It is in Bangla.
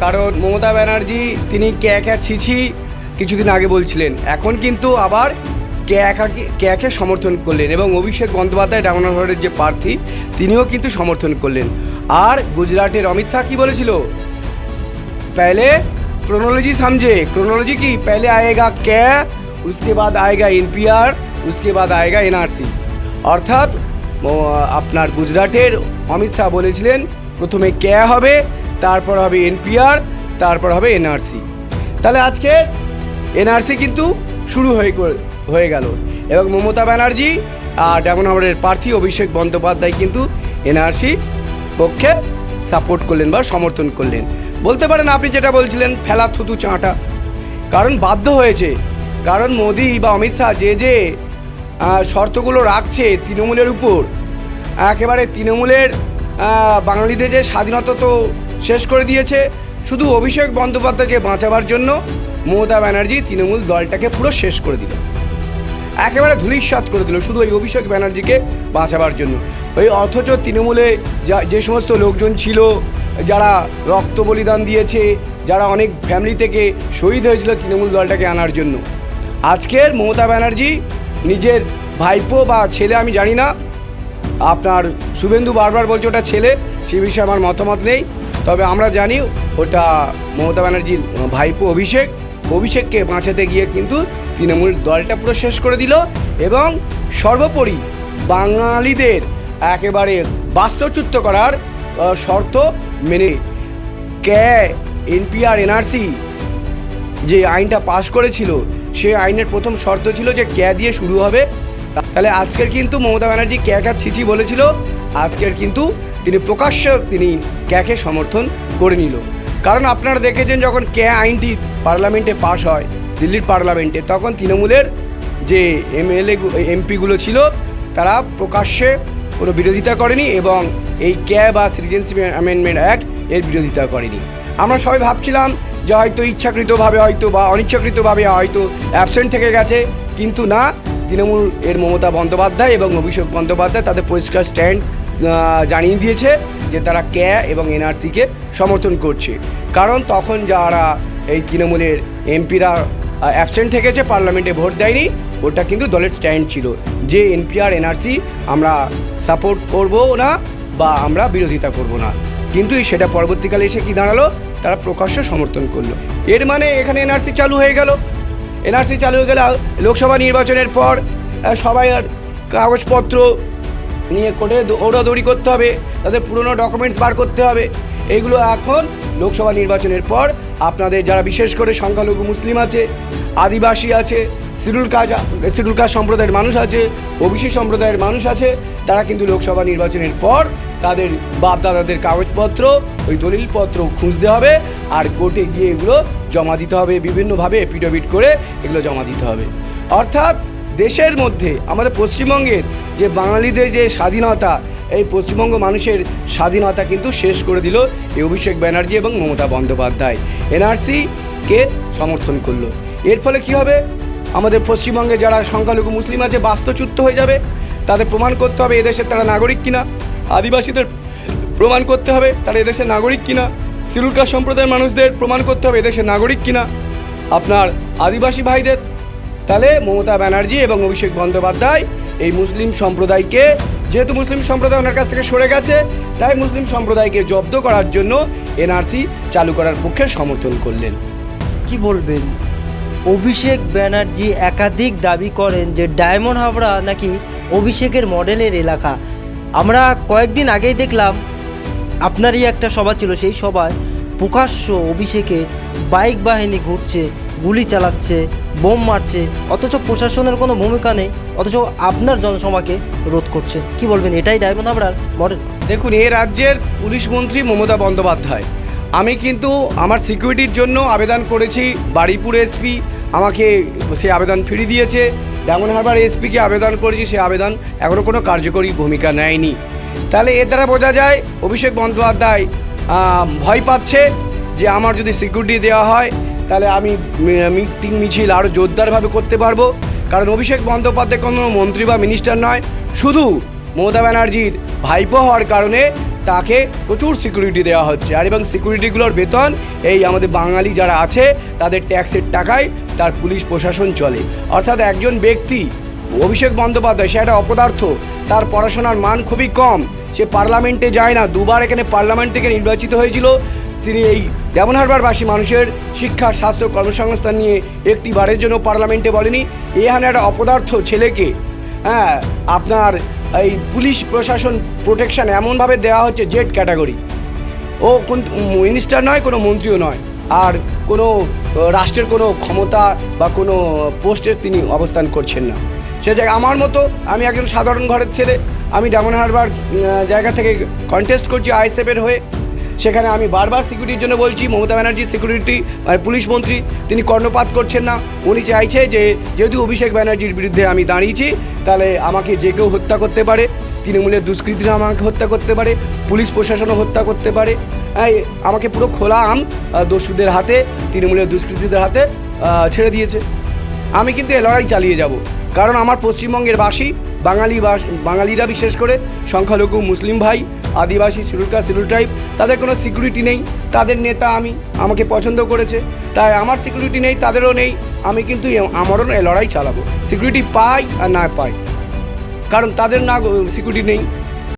কারণ মমতা ব্যানার্জি তিনি ক্যাকা ছিছি কিছুদিন আগে বলছিলেন এখন কিন্তু আবার ক্যাকাকে ক্যাকে সমর্থন করলেন এবং অভিষেক বন্দ্যোপাধ্যায় ডামনাঘরের যে প্রার্থী তিনিও কিন্তু সমর্থন করলেন আর গুজরাটের অমিত শাহ কী বলেছিল पहले क्रोनोलॉजी समझे क्रोनोलॉजी की पहले आएगा कै उसके बाद आएगा एनपीआर उसके बाद आएगा এনআরসি অর্থাৎ ও, আপনার গুজরাটের অমিত শাহ বলেছিলেন প্রথমে কে হবে তারপর হবে এনপিআর, তারপর হবে এনআরসি। তাহলে আজকে এনআরসি কিন্তু শুরু হয়ে হয়ে গেল। এবং মমতা ব্যানার্জি আর ডায়মন্ড প্রার্থী অভিষেক বন্দ্যোপাধ্যায় কিন্তু এনআরসি পক্ষে সাপোর্ট করলেন বা সমর্থন করলেন। বলতে পারেন আপনি যেটা বলছিলেন, ফেলা থুতু চাঁটা। কারণ বাধ্য হয়েছে। কারণ মোদি বা অমিত শাহ যে যে শর্তগুলো রাখছে তৃণমূলের উপর, একেবারে তৃণমূলের বাঙালিদের যে স্বাধীনতা তো শেষ করে দিয়েছে। শুধু অভিষেক বন্দ্যোপাধ্যায়কে বাঁচাবার জন্য মমতা ব্যানার্জি তৃণমূল দলটাকে পুরো শেষ করে দিল। একেবারে ধূলিসাৎ করে দিল শুধু ওই অভিষেক ব্যানার্জিকে বাঁচাবার জন্য। ওই অথচ তৃণমূলে যা, যে সমস্ত লোকজন ছিল, যারা রক্ত বলিদান দিয়েছে, যারা অনেক ফ্যামিলি থেকে শহীদ হয়েছিল তৃণমূল দলটাকে আনার জন্য। আজকের মমতা ব্যানার্জি নিজের ভাইপো বা ছেলে আমি জানি না। আপনার শুভেন্দু বারবার বলছে ওটা ছেলে, সে বিষয়ে আমার মতামত নেই। তবে আমরা জানি ওটা মমতা ব্যানার্জির ভাইপো অভিষেক। অভিষেককে বাঁচাতে গিয়ে কিন্তু তৃণমূল দলটা পুরো শেষ করে দিল এবং সর্বোপরি বাঙালিদের একেবারে বাস্তুচ্যুত করার শর্ত মেনে কে এনপিআর, এনআরসি যে আইনটা পাশ করেছিল সেই আইনের প্রথম শর্ত ছিল যে ক্যা দিয়ে শুরু হবে। তাহলে আজকের কিন্তু মমতা ব্যানার্জি ক্যাকা ছিচি বলেছিল, আজকের কিন্তু তিনি প্রকাশ্য তিনি ক্যাকে সমর্থন করে নিল। কারণ আপনারা দেখেছেন যখন ক্যা আইনটি পার্লামেন্টে পাশ হয়, দিল্লির পার্লামেন্টে, তখন তৃণমূলের যে এমএলএ এমপিগুলো ছিল, তারা প্রকাশ্যে কোনো বিরোধিতা করেনি এবং এই ক্যা বা সিটিজেনশিপ অ্যামেন্ডমেন্ট অ্যাক্ট এর বিরোধিতা করেনি। আমরা সবাই ভাবছিলাম যে হয়তো ইচ্ছাকৃতভাবে হয়তো বা অনিচ্ছাকৃতভাবে হয়তো অ্যাবসেন্ট থেকে গেছে, কিন্তু না, তৃণমূল এর মমতা বন্দ্যোপাধ্যায় এবং অভিষেক বন্দ্যোপাধ্যায় তাদের পরিষ্কার স্ট্যান্ড জানিয়ে দিয়েছে যে তারা ক্যা এবং এনআরসিকে সমর্থন করছে। কারণ তখন যারা এই তৃণমূলের এমপিরা অ্যাবসেন্ট থেকেছে পার্লামেন্টে ভোট দেয়নি, ওটা কিন্তু দলের স্ট্যান্ড ছিল। যে এনপিআর এনআরসি আমরা সাপোর্ট করব না বা আমরা বিরোধিতা করব না। কিন্তু সেটা পরবর্তীকালে এসে কি দাঁড়াল? তারা প্রকাশ্য সমর্থন করল। এর মানে এখানে এনআরসি চালু হয়ে গেল। এনআরসি চালু হয়ে গেলে লোকসভা নির্বাচনের পর সবাই আর কাগজপত্র নিয়ে কোর্টে দৌড়াদৌড়ি করতে হবে, তাদের পুরনো ডকুমেন্টস বার করতে হবে। এইগুলো এখন লোকসভা নির্বাচনের পর আপনাদের যারা বিশেষ করে সংখ্যালঘু মুসলিম আছে, আদিবাসী আছে শিডুল কাজ শিডুল কাজ সম্প্রদায়ের মানুষ আছে, ওবিসি সম্প্রদায়ের মানুষ আছে, তারা কিন্তু লোকসভা নির্বাচনের পর তাদের বাপ দাদাদের কাগজপত্র, ওই দলিলপত্র খুঁজতে হবে আর কোর্টে গিয়ে এগুলো জমা দিতে হবে, বিভিন্নভাবে এপিডোভিট করে এগুলো জমা দিতে হবে। অর্থাৎ দেশের মধ্যে আমাদের পশ্চিমবঙ্গের যে বাঙালিদের যে স্বাধীনতা, এই পশ্চিমবঙ্গ মানুষের স্বাধীনতা কিন্তু শেষ করে দিল এই অভিষেক ব্যানার্জি এবং মমতা বন্দ্যোপাধ্যায়। এনআরসিকে সমর্থন করল। এর ফলে কি হবে? আমাদের পশ্চিমবঙ্গে যারা সংখ্যালঘু মুসলিম আছে, বাস্তুচ্যুত হয়ে যাবে। তাদের প্রমাণ করতে হবে এদেশের তারা নাগরিক কিনা। আদিবাসীদের প্রমাণ করতে হবে তারা এদেশের নাগরিক কিনা। শিরুল কাস্ট সম্প্রদায়ের মানুষদের প্রমাণ করতে হবে এদেশের নাগরিক কিনা। আপনার আদিবাসী ভাইদের তাহলে মমতা ব্যানার্জি এবং অভিষেক বন্দ্যোপাধ্যায় এই মুসলিম সম্প্রদায়কে, যেহেতু মুসলিম সম্প্রদায় ওনার কাছ থেকে সরে গেছে, তাই মুসলিম সম্প্রদায়কে জব্দ করার জন্য এনআরসি চালু করার পক্ষে সমর্থন করলেন। কি বলবেন? অভিষেক ব্যানার্জি একাধিক দাবি করেন যে ডায়মন্ড হাবড়া নাকি অভিষেকের মডেলের এলাকা। আমরা কয়েকদিন আগেই দেখলাম, আপনারই একটা সভা ছিল, সেই সভায় প্রকাশ্য অভিষেকে বাইক বাহিনী ঘুরছে, গুলি চালাচ্ছে, বোম মারছে, অথচ প্রশাসনের কোনো ভূমিকা নেই, অথচ আপনার জনসভাকে রোধ করছে। কি বলবেন? এটাই ডায়মন্ড হাবড়ার মডেল। দেখুন, এ রাজ্যের পুলিশ মন্ত্রী মমতা বন্দ্যোপাধ্যায়। আমি কিন্তু আমার সিকিউরিটির জন্য আবেদন করেছি বাড়িপুর এসপি। আমাকে সে আবেদন ফিরিয়ে দিয়েছে। ডায়মন্ড হারবার এসপিকে আবেদন করেছি, সে আবেদন এখনও কোনো কার্যকরী ভূমিকা নেয়নি। তাহলে এর দ্বারা বোঝা যায়, অভিষেক বন্দ্যোপাধ্যায় ভয় পাচ্ছে যে আমার যদি সিকিউরিটি দেওয়া হয়, তাহলে আমি মিটিং মিছিল আরও জোরদারভাবে করতে পারব। কারণ অভিষেক বন্দ্যোপাধ্যায় কোনো মন্ত্রী বা মিনিস্টার নয়, শুধু মমতা ব্যানার্জির ভাইপো হওয়ার কারণে তাকে প্রচুর সিকিউরিটি দেওয়া হচ্ছে। আর এবং সিকিউরিটিগুলোর বেতন, এই আমাদের বাঙালি যারা আছে, তাদের ট্যাক্সের টাকায় তার পুলিশ প্রশাসন চলে। অর্থাৎ একজন ব্যক্তি অভিষেক বন্দ্যোপাধ্যায়, সে একটা অপদার্থ। তার পড়াশোনার মান খুবই কম। সে পার্লামেন্টে যায় না। দুবার এখানে পার্লামেন্ট থেকে নির্বাচিত হয়েছিল। তিনি এই ডেমন হারবারবাসী মানুষের শিক্ষা, স্বাস্থ্য, কর্মসংস্থান নিয়ে একটি বারের জন্য পার্লামেন্টে বলেনি। এখানে একটা অপদার্থ ছেলেকে হ্যাঁ আপনার এই পুলিশ প্রশাসন প্রোটেকশন এমনভাবে দেওয়া হচ্ছে জেড ক্যাটাগরি। ও কোন মিনিস্টার নয়, কোনো মন্ত্রীও নয়। আর কোনো রাষ্ট্রের কোনো ক্ষমতা বা কোনো পোস্টের তিনি অবস্থান করছেন না। সে জায়গা আমার মতো, আমি একজন সাধারণ ঘরের ছেলে, আমি ডায়মন্ড হারবার জায়গা থেকে কন্টেস্ট করছি আইএসএফের হয়ে। সেখানে আমি বারবার সিকিউরিটির জন্য বলছি, মমতা ব্যানার্জি সিকিউরিটি মানে পুলিশ মন্ত্রী, তিনি কর্ণপাত করছেন না। উনি চাইছে যে, যেহেতু অভিষেক ব্যানার্জির বিরুদ্ধে আমি দাঁড়িয়েছি, তাহলে আমাকে যে কেউ হত্যা করতে পারে, তৃণমূলের দুষ্কৃতীরা আমাকে হত্যা করতে পারে, পুলিশ প্রশাসনও হত্যা করতে পারে। আমাকে পুরো খোলা আম দস্যুদের হাতে, তৃণমূলের দুষ্কৃতীদের হাতে ছেড়ে দিয়েছে। আমি কিন্তু এ লড়াই চালিয়ে যাব। কারণ আমার পশ্চিমবঙ্গের বাসী, বাঙালি বাঙালিরা বিশেষ করে, সংখ্যালঘু, মুসলিম ভাই, আদিবাসী শিরুলকা শিরুল ট্রাইব, তাদের কোনো সিকিউরিটি নেই, তাদের নেতা আমি, আমাকে পছন্দ করেছে, তাই আমার সিকিউরিটি নেই, তাদেরও নেই, আমি কিন্তু আমারও লড়াই চালাবো। সিকিউরিটি পাই আর না পাই। কারণ তাদের না সিকিউরিটি নেই।